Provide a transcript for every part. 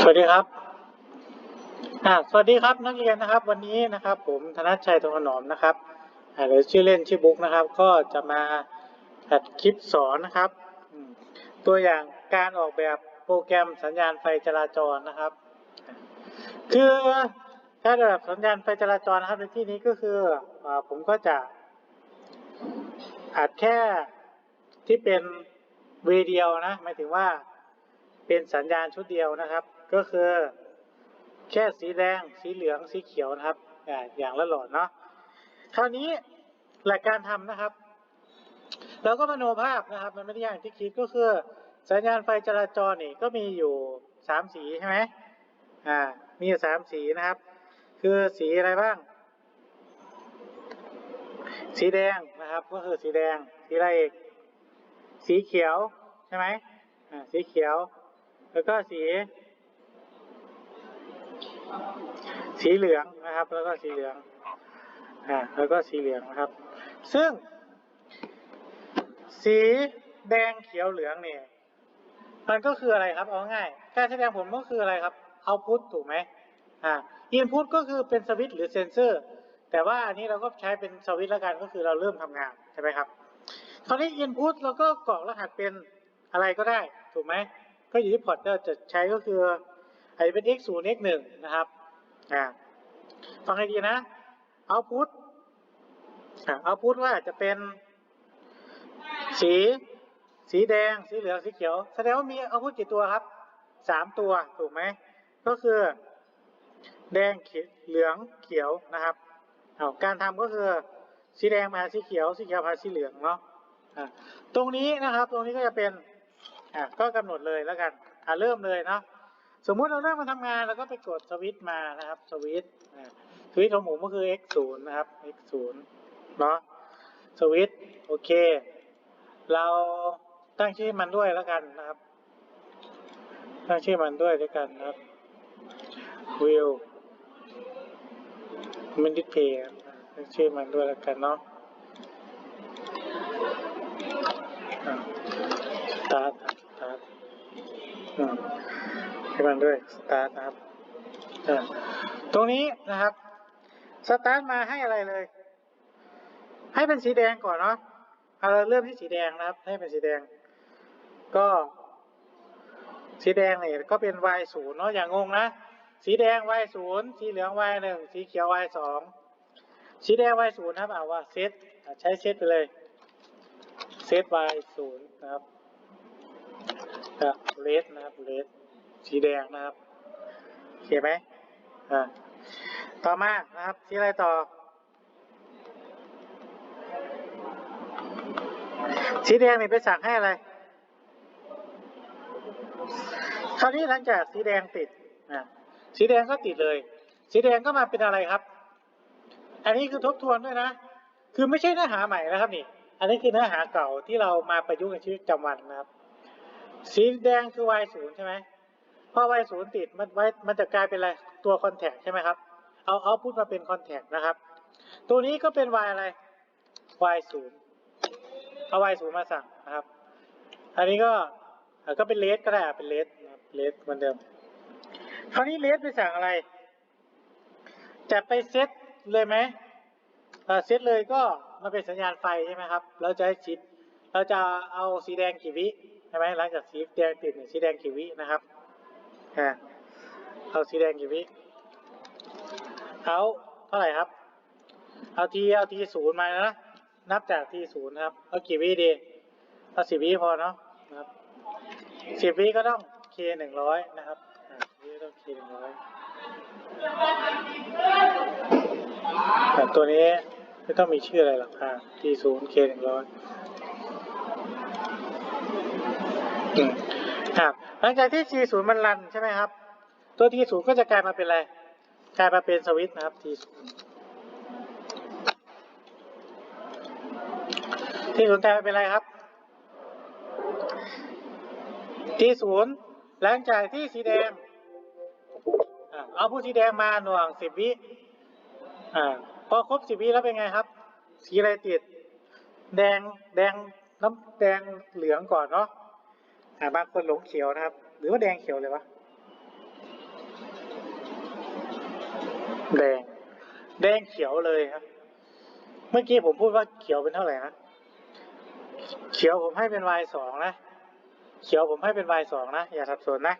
สวัสดีครับสวัสดีครับนักเรียนนะครับ วันนี้นะครับ ผมธนชัยตรงขนอมนะครับหรือชื่อเล่นชื่อบุ๊กนะครับ ก็จะมาอัดคลิปสอนนะครับ ตัวอย่างการออกแบบโปรแกรมสัญญาณไฟจราจรนะครับ คือการออกแบบสัญญาณไฟจราจรนะครับในที่นี้ก็คืออผมก็จะอัดแค่ที่เป็นเวย์เดียวนะหมายถึงว่าเป็นสัญญาณชุดเดียวนะครับ ก็คือแค่สีแดง สีเหลือง สีเขียวนะครับออย่างละหลอดเนาะ คราวนี้หลักการทำนะครับ เราก็มโนภาพนะครับ มันไม่ได้ยากอย่างที่คิดก็คือ สัญญาณไฟจราจรนี่ก็มีอยู่สามสีใช่ไหมอ่า มีอยู่สามสีนะครับ คือสีอะไรบ้าง สีแดงนะครับ ก็คือสีแดง สีอะไรอีก สีเขียวใช่ไหมอ่า สีเขียว แล้วก็สี สีเหลืองนะครับ แล้วก็สีเหลืองอ่าแล้วก็สีเหลืองนะครับ ซึ่ง สีแดงเขียวเหลืองเนี่ยมันก็คืออะไรครับเอาง่ายการแสดงผลก็คืออะไรครับเอาพุตถูกไหมอ่าอินพุตก็คือเป็นสวิตช์หรือเซนเซอร์ แต่ว่าอันนี้เราก็ใช้เป็นสวิตช์ล้วกันก็คือเราเริ่มทำงานใช่ไหมครับคราวนี้ input เราก็กรอกรหัสเป็นอะไรก็ได้ ถูกไหมก็อยู่ที่พอร์ตอราจะใช้ก็คืออาจจะเป็น x 0 x 1นะครับ อ่าฟังให้ดีนะ output อ่า output ว่าจะเป็น สี สีแดง สีเหลือง สีเขียว แสดงว่ามี output กี่ตัวครับ สามตัว ถูกไหม ก็คือ แดงเขียวเหลือง เขียวนะครับ เอาการทำก็คือ สีแดงมาสีเขียว สีเขียวมาสีเหลืองเนาะตรงนี้นะครับ ตรงนี้ก็จะเป็น ก็กำหนดเลยแล้วกัน อ่าเริ่มเลยเนาะ สมมุติเราเริ่มมาทำงานเราก็ไปกดสวิตช์มานะครับสวิตช์สวิตช์ของผมก็คือ x 0นะครับ x 0เนาะสวิตช์โอเค เราตั้งชื่อมันด้วยแล้วกันนะครับ ตั้งชื่อมันด้วยด้วยกันนะครับ will มันดิสเพย์ตั้งชื่อมันด้วยแล้วกันเนาะสตาร์ทสตาร์ ทอืมให้มันด้วยสตาร์ทนะครับตรงนี้นะครับสตาร์ทมาให้อะไรเลย ให้เป็นสีแดงก่อนเนาะเราเริ่มที่สีแดงนะครับ ให้เป็นสีแดง ก็ สีแดงเนี่ยก็เป็น y ศูนย์เนาะอย่างงงนะสีแดง y ศูนย์สีเหลือง y หนึ่งสีเขียว y สองสีแดง y ศูนย์นะครับเอาว่าเซตใช้เซตไปเลยเซต y ศูนย์นะครับเลสนะครับเลส สีแดงนะครับโอเคไหมอ่าต่อมานะครับสีอะไรต่อ สีแดงนี่ไปสั่งให้อะไรคราวนี้หลังจากสีแดงติดอะสีแดงก็ติดเลย สีแดงก็มาเป็นอะไรครับ อันนี้คือทบทวนด้วยนะ คือไม่ใช่เนื้อหาใหม่นะครับนี่ อันนี้คือเนื้อหาเก่าที่เรามาประยุกต์ในชีวิตประจำวันนะครับ สีแดงคือ y ศูนย์ใช่ไหม พอ y ศูนย์ติดมันไว้มันจะกลายเป็นอะไรตัวคอนแทคใช่ไหมครับ เอาเอาพูดมาเป็นคอนแทคนะครับ ตัวนี้ก็เป็น y อะไร y ศูนย์เอา y ศูนย์มาสั่งนะครับ อันนี้ก็ก็เป็นเลสก็ได้อะเป็นเลสเลสเหมือนเดิม คราวนี้เลสไปสั่งอะไร จะไปเซตเลยไหมเซตเลยก็มาเป็นสัญญาณไฟใช่ไหมครับ เราจะให้สีเราจะเอาสีแดงกี่วิใช่ไหมหลังจากสีแดงติดเนี่ยสีแดงกี่วินะครับ อ่าเอาสีแดงกี่วิ เอาเท่าไหร่ครับ เอาทีเอาทีศูนย์มานะ นับจากทีศูนย์ครับ เอากี่วิดี เอาสิบวิพอเนาะครับสิบวิก็ต้องเคหนึ่งร้อยนะครับวิต้องเคหนึ่งร้อยแต่ตัวนี้ไม่ต้องมีชื่ออะไรหรอกค่ะทีศูนย์เคหนึ่งร้อย หลังจากที่ T ศูนย์มันรันใช่ไหมครับ ตัว T ศูนย์ก็จะกลายมาเป็นอะไร กลายมาเป็นสวิตช์นะครับ T ศูนย์ T ศูนย์กลายมาเป็นอะไรครับ T ศูนย์หลังจากที่สีแดง เอาผู้สีแดงมาหน่วงสิบวิอพอครบสิบวิแล้วเป็นไงครับ สีอะไรติด แดง แดง น้ำแดงเหลืองก่อนเนาะ บางคนหลงเขียวนะครับ หรือว่าแดงเขียวเลยวะแดง แดงเขียวเลยครับ เมื่อกี้ผมพูดว่าเขียวเป็นเท่าไหร่นะเขียวผมให้เป็น y สองนะ เขียวผมให้เป็น y สองนะ อย่าสับสนนะ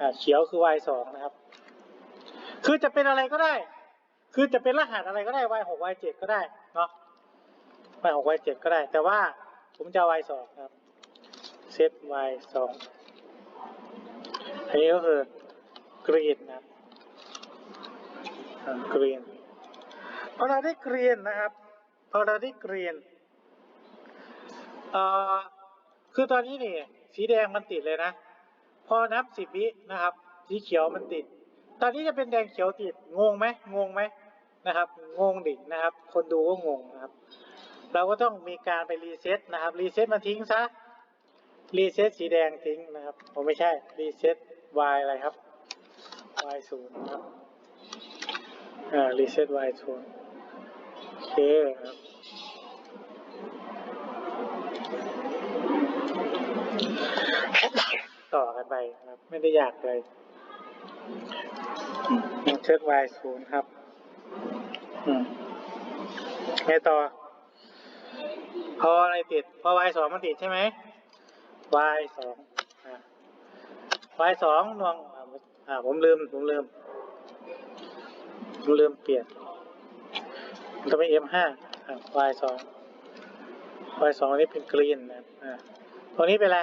อ่าเขียวคือ y สองนะครับ คือจะเป็นอะไรก็ได้ คือจะเป็นรหัสอะไรก็ได้ y หก y เจ็ดก็ได้เนาะ y หก y เจ็ดก็ได้ แต่ว่าผมจะเอา y สองครับ เซต y สองอันนี้ก็คือกรีนนะครับกรีนพอเราได้กรีนนะครับพอเราได้กรีนเอ่อคือตอนนี้นี่สีแดงมันติดเลยนะ พอนับสิบวินะครับ สีเขียวมันติด ตอนนี้จะเป็นแดงเขียวติดงงไหมงงไหมนะครับ งงดินะครับ คนดูก็งงนะครับ เราก็ต้องมีการไปรีเซ็ตนะครับรีเซ็ตมันทิ้งซะ รีเซ็ตสีแดงทิ้งนะครับผมไม่ใช่รีเซ็ต y อะไรครับ y ศูนย์ครับอ่ารีเซ็ต y ศูนย์โอเคครับต่อกันไปครับ ไม่ได้อยากเลยเซ็ต y ศูนย์ครับอืมไงต่อ พออะไรติด พอ y สองมันติดใช่ไหม y สองอ่า y สองนวงอ่าผมลืม ผมลืม ผมลืมเปลี่ยนมันต้องเป็น m ห้าอ่า y สอง y สองอันนี้เป็นกรีนนะครับอ่าตัวนี้เป็นอะไร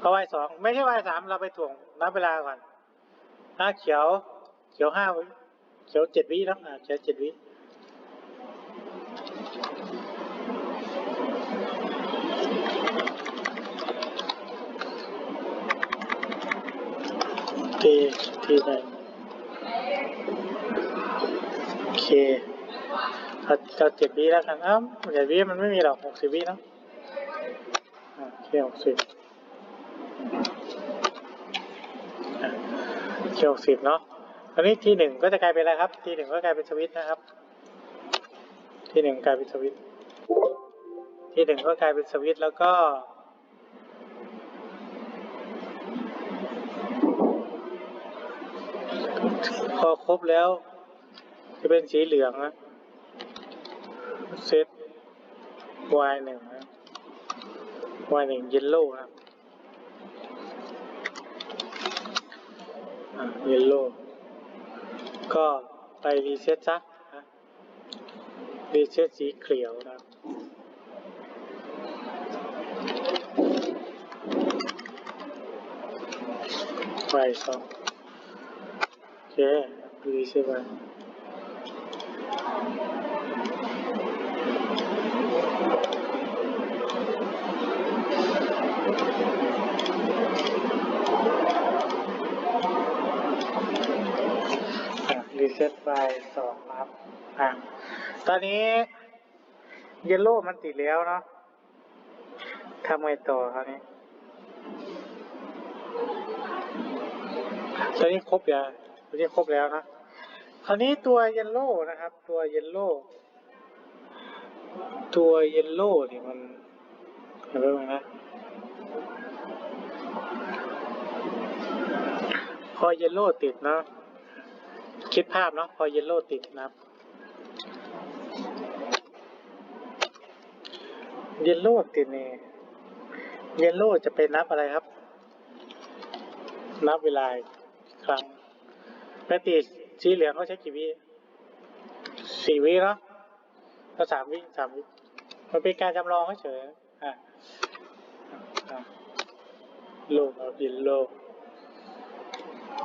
พอ y สองไม่ใช่ y สามเราไปถ่วงนับเวลาก่อนอ่าเขียว เขียวห้าวิเขียวเจ็ดวิแล้วอ่าเขียวเจ็ดวิ ทีทีไปโอเคเอาเอาเจ็ดวิแล้วกันเอ้าเจ็ดวิมันไม่มีหรอกหกสิบวิเนาะโอเคหกสิบโอเคหกสิบเนาะตอนนี้ทีหนึ่งก็จะกลายเป็นอะไรครับ ทีหนึ่งก็กลายเป็นสวิตนะครับ ทีหนึ่งกลายเป็นสวิตทีหนึ่งก็กลายเป็นสวิตแล้วก็ พอครบแล้ว จะเป็นสีเหลืองนะเซต y หนึ่งนะ y หนึ่งเยลโล่ครับเยลโล่ก็ไปรีเซ็ตซะนะรีเซ็ตสีเขียวนะครับ y สอง โอเครีเซ็ตไปรีเซ็ตไปสองครับอะตอนนี้เยลโล่มันติดแล้วเนาะทำไงต่อคราวนี้ตอนนี้ครบแล้ว ตอนนี้ครบแล้วนะ คราวนี้ตัวเยลโล่นะครับ ตัวเยลโล่ตัวเยลโล่นี่มันเห็นไหมนะพอเยลโล่ติดเนาะคิดภาพเนาะพอเยลโล่ติดนะครับเยลโล่ติดนี่เยลโล่จะไปนับอะไรครับ นับเวลาครั้ง ปติสีเหลืองเขาใช้กี่วิสี่วิเนาะก็สามวิสามวิมันเป็นการจำลองเฉยอะอะโลกเอาดินโลก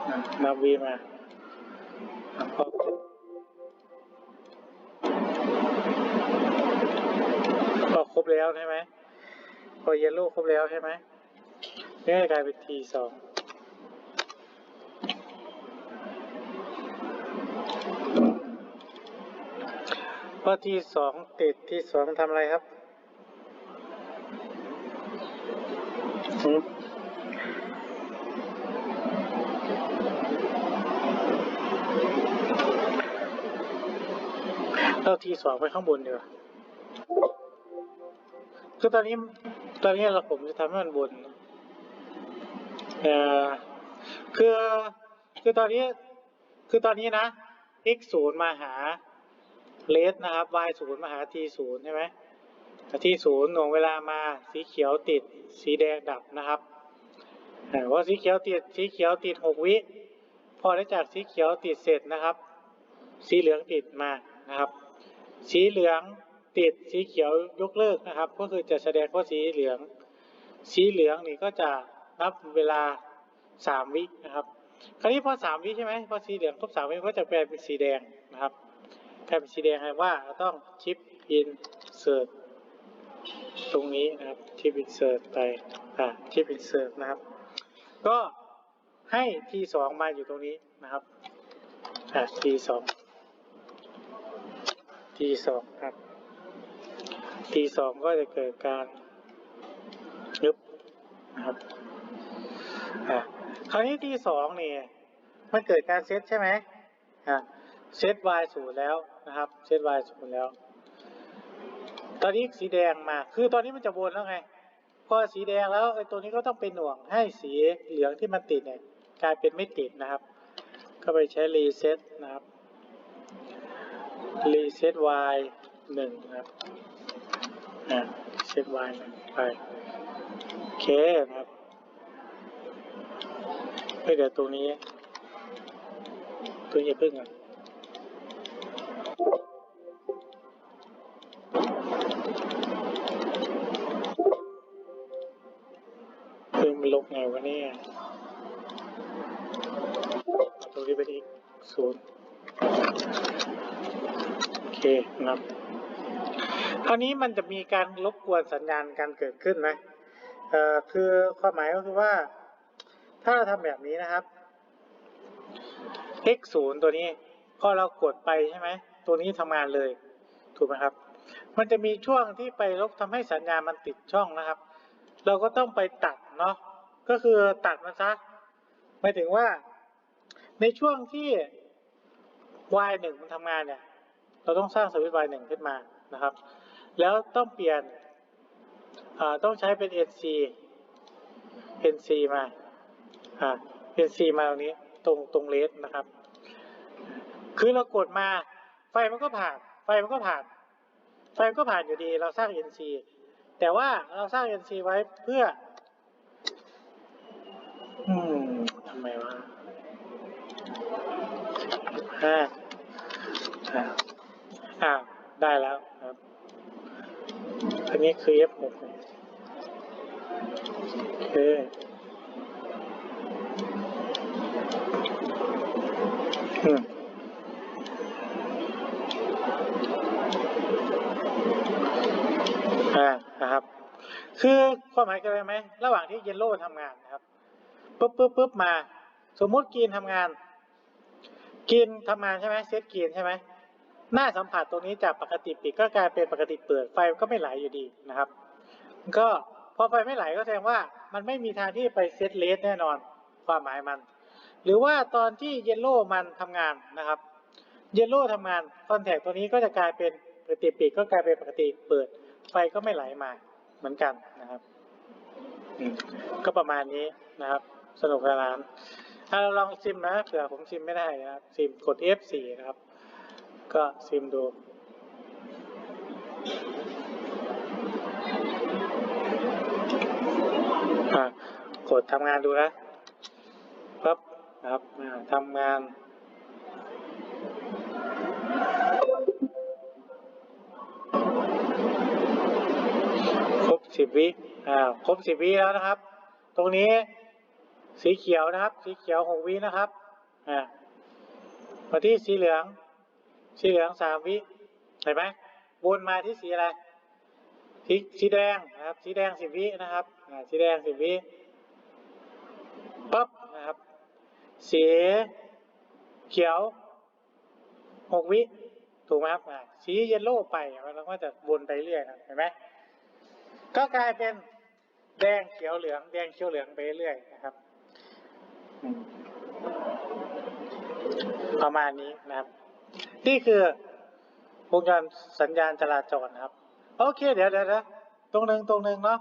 อะนับวิมาอะพอพอครบแล้วใช่ไหมพอเยลโล่ครบแล้วใช่ไหมนี่กลายเป็นทีสอง พอที่สองติดที่สองทำอะไรครับ เราทีสองไปข้างบนดีกว่าคือตอนนี้ตอนนี้เราผมจะทำให้มันบนเอ่อคือคือตอนนี้คือตอนนี้นะ x ศูนย์มาหา เลสนะครับ y ศูนย์มาหา t ศูนย์ใช่ไหมที่ศูนย์หน่วงเวลามาสีเขียวติดสีแดงดับนะครับอ่าพอสีเขียวติดสีเขียวติดหกวิ พอได้จากสีเขียวติดเสร็จนะครับ สีเหลืองติดมานะครับ สีเหลืองติดสีเขียวยกเลิกนะครับ ก็คือจะแสดงว่าสีเหลือง สีเหลืองนี่ก็จะนับเวลาสามวินะครับ คราวนี้พอสามวิใช่ไหมพอสีเหลืองครบสามวิก็จะแปลเป็นสีแดงนะครับ กลายเป็นสีแดงให้ว่าเราต้องชิปอินเสิร์ตตรงนี้นะครับชิปอินเสิร์ตไปอ่าชิปอินเสิร์ตนะครับ ก็ให้ t สองมาอยู่ตรงนี้นะครับอ่า t สอง t สองครับ t สองก็จะเกิดการยึบนะครับอ่าคราวนี้ t สองนี่ยมันเกิดการเซตใช่ไหมอ่าเซต y ศูนย์แล้ว นะครับเซต y ศูนย์แล้ว ตอนนี้สีแดงมา คือตอนนี้มันจะวนแล้วไง พอสีแดงแล้วไอ้ตัวนี้ก็ต้องเป็นหน่วงให้สีเหลืองที่มันติดเนี่ยกลายเป็นไม่ติดนะครับ ก็ไปใช้รีเซ็ตนะครับรีเซ็ต y หนึ่งนะครับอ่าเซ็ต y หนึ่งไปโอเคนะครับเฮ้ยเดี๋ยวตรงนี้ตัวนี้อย่พึ่งอะ นะครับ คราวนี้มันจะมีการรบกวนสัญญาณการเกิดขึ้นไหมเอ่อคือความหมายก็คือว่า ถ้าเราทำแบบนี้นะครับ x ศูนย์ตัวนี้พอเรากดไปใช่ไหมตัวนี้ทำงานเลย ถูกไหมครับ มันจะมีช่วงที่ไปลบทำให้สัญญาณมันติดช่องนะครับ เราก็ต้องไปตัดเนาะก็คือตัดมันซะหมายถึงว่า ในช่วงที่ y หนึ่งมันทำงานเนี่ย เราต้องสร้างสวิตช์ y หนึ่งขึ้นมานะครับ แล้วต้องเปลี่ยนต้องใช้เป็น nc nc มาอ่า nc มาตรงนี้ตรงตรงเลสนะครับ คือเรากดมาไฟมันก็ผ่าน ไฟมันก็ผ่าน ไฟมันก็ผ่านอยู่ดี เราสร้าง nc แต่ว่าเราสร้าง nc ไว้เพื่อ อืมทำไมวะห้าอ่า อ่าได้แล้วครับ อันนี้คือ F6 โอเคอืมอ่านะครับ คือความหมายกันเลยไหม ระหว่างที่เยลโล่ทำงานนะครับปุ๊บปุ๊บปุ๊บมา สมมุติกรีนทำงานกรีนทำงานใช่ไหมเซตกรีนใช่ไหม หน้าสัมผัสตรงนี้จากปกติปิดก็กลายเป็นปกติเปิดไฟก็ไม่ไหลอยู่ดีนะครับ ก็พอไฟไม่ไหลก็แสดงว่ามันไม่มีทางที่ไปเซตเลสแน่นอนความหมายมัน หรือว่าตอนที่เยลโล่มันทำงานนะครับเยลโล่ทำงานคอนแทคตัวนี้ก็จะกลายเป็นปกติปิดก็กลายเป็นปกติเปิด ไฟก็ไม่ไหลมาเหมือนกันนะครับก็ประมาณนี้นะครับ สนุกสนานถ้าเราลองซิมนะเผื่อผมซิมไม่ได้นะครับซิมกด F4 นะครับ ก็ซิมดู กดทำงานดูนะปั๊บนะครับทำงานครบสิบวิอ่าครบสิบวิแล้วนะครับ ตรงนี้สีเขียวนะครับ สีเขียวหกวินะครับอ่ามาที่สีเหลือง สีเหลืองสามวิเห็นไหมวนมาที่สีอะไรสีสีแดงนะครับสีแดงสิบวินะครับอ่าสีแดงสิบวิปั๊บนะครับสีเขียวหกวิถูกไหมครับอ่าสีเยลโล่ไปมันก็จะวนไปเรื่อยนะเห็นไหมก็กลายเป็นแดงเขียวเหลือง แดงเขียวเหลืองไปเรื่อยนะครับ ประมาณนี้นะครับ นี่คือวงจรสัญญาณจราจรครับ โอเค เดี๋ยวเดี๋ยวนะตรงหนึ่งตรงหนึ่งเนาะ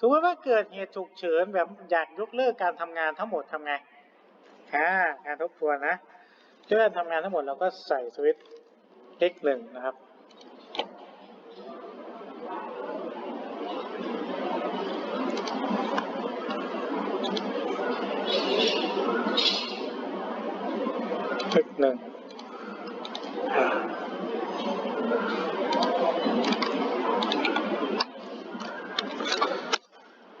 สมมติว่าเกิดเหตุฉุกเฉินแบบอยากยกเลิกการทำงานทั้งหมดทำไงอ่าการทบทวนนะเพื่อทำงานทั้งหมดเราก็ใส่สวิตช์ x หนึ่งนะครับ x หนึ่งอ่า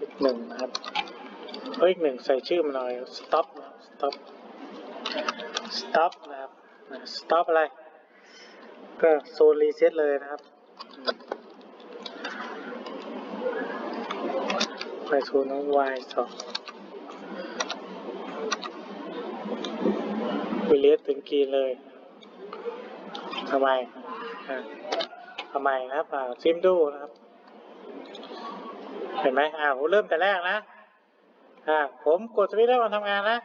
อีกหนึ่งนะครับ เอ้ยอีกหนึ่งใส่ชื่อมันหน่อย stop stop stop นะครับ stop อะไร ก็โซนรีเซ็ตเลยนะครับไปโซนน้อง y สองวิเลสถึงกีเลยทำไมทำไมนะครับอ่าซิมดูนะครับ เห็นไหมอ่าผมเริ่มแต่แรกนะ อ่าผมกดสวิตช์แล้วมันทำงานนะ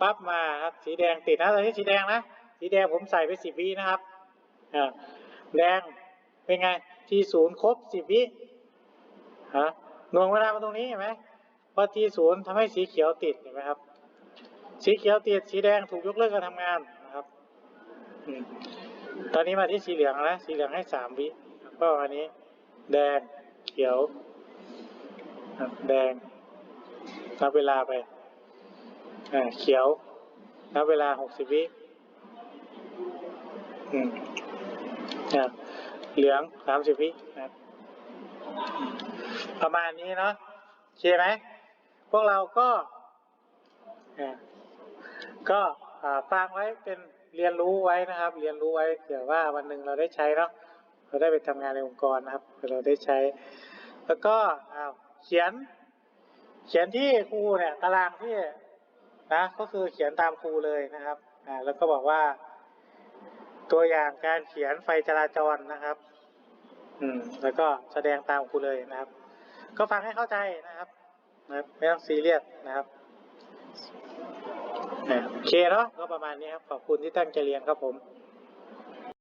ปั๊บมาครับสีแดงติดนะตอนนี้สีแดงนะสีแดงผมใส่ไปสิบวินะครับอ่าแดงเป็นไงทีศูนย์ครบสิบวิฮะหน่วงเวลามาตรงนี้เห็นไหมพอทีศูนย์ทำให้สีเขียวติดเห็นไหมครับ สีเขียวติดสีแดงถูกยกเลิกการทำงานนะครับอืมตอนนี้มาที่สีเหลืองนะสีเหลืองให้สามวิก็อันนี้ แดงเขียว แดง นับเวลาไปเขียว นับเวลาหกสิบวิเหลืองสามสิบวิประมาณนี้เนาะโอเคไหม พวกเราก็ก็อ่าฟังไว้เป็นเรียนรู้ไว้นะครับ เรียนรู้ไว้เผื่อว่าวันหนึ่งเราได้ใช้เนาะเราได้ไปทำงานในองค์กรนะครับเราได้ใช้ แล้วก็เขียน เขียนที่ครูเนี่ยตารางที่นะก็คือเขียนตามครูเลยนะครับอ่าแล้วก็บอกว่า ตัวอย่างการเขียนไฟจราจรนะครับ อืม แล้วก็แสดงตามครูเลยนะครับ ก็ฟังให้เข้าใจนะครับนะครับไม่ต้องซีเรียสนะครับอ่าโอเคเนาะก็ประมาณนี้ครับขอบคุณที่ตั้งใจเรียนครับผม